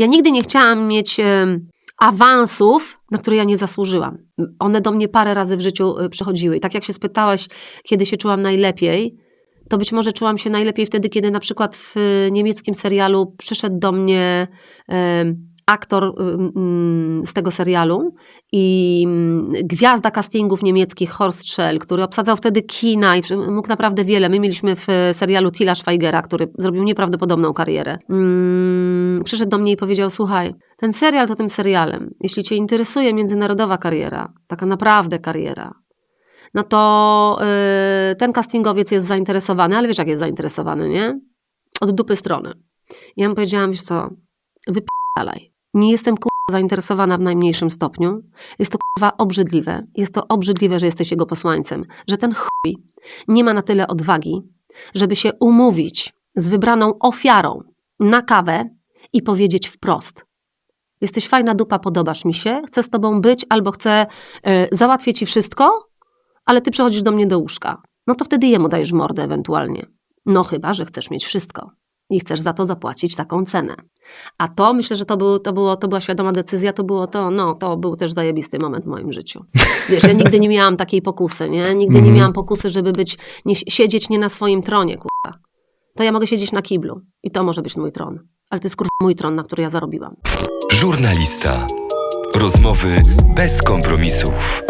Ja nigdy nie chciałam mieć awansów, na które ja nie zasłużyłam. One do mnie parę razy w życiu y, przychodziły. I tak jak się spytałeś, kiedy się czułam najlepiej, to być może czułam się najlepiej wtedy, kiedy na przykład w y, niemieckim serialu przyszedł do mnie aktor y, mm, z tego serialu i mm, gwiazda castingów niemieckich Horst Schell, który obsadzał wtedy kina i mógł naprawdę wiele. My mieliśmy w serialu Tila Schweigera, który zrobił nieprawdopodobną karierę. Przyszedł do mnie i powiedział, słuchaj, ten serial to tym serialem. Jeśli cię interesuje międzynarodowa kariera, taka naprawdę kariera, no to y, ten castingowiec jest zainteresowany, ale wiesz jak jest zainteresowany, nie? Od dupy strony. Ja mu powiedziałam, wiesz co, wyp***alaj. Nie jestem kurwa zainteresowana w najmniejszym stopniu. Jest to kurwa obrzydliwe. Jest to obrzydliwe, że jesteś jego posłańcem. Że ten chuj nie ma na tyle odwagi, żeby się umówić z wybraną ofiarą na kawę i powiedzieć wprost. Jesteś fajna dupa, podobasz mi się, chcę z tobą być albo chcę y, załatwię ci wszystko, ale ty przychodzisz do mnie do łóżka. No to wtedy jemu dajesz mordę ewentualnie. No chyba, że chcesz mieć wszystko i chcesz za to zapłacić taką cenę. A to myślę, że to, był, to, było, to była świadoma decyzja, to było to, no, to był też zajebisty moment w moim życiu. Wiesz, ja nigdy nie miałam takiej pokusy, nie? Nigdy nie Mhm. miałam pokusy, żeby być, nie, siedzieć nie na swoim tronie, kurwa. To ja mogę siedzieć na kiblu i to może być mój tron. Ale to jest kurwa mój tron, na który ja zarobiłam. Żurnalista. Rozmowy bez kompromisów.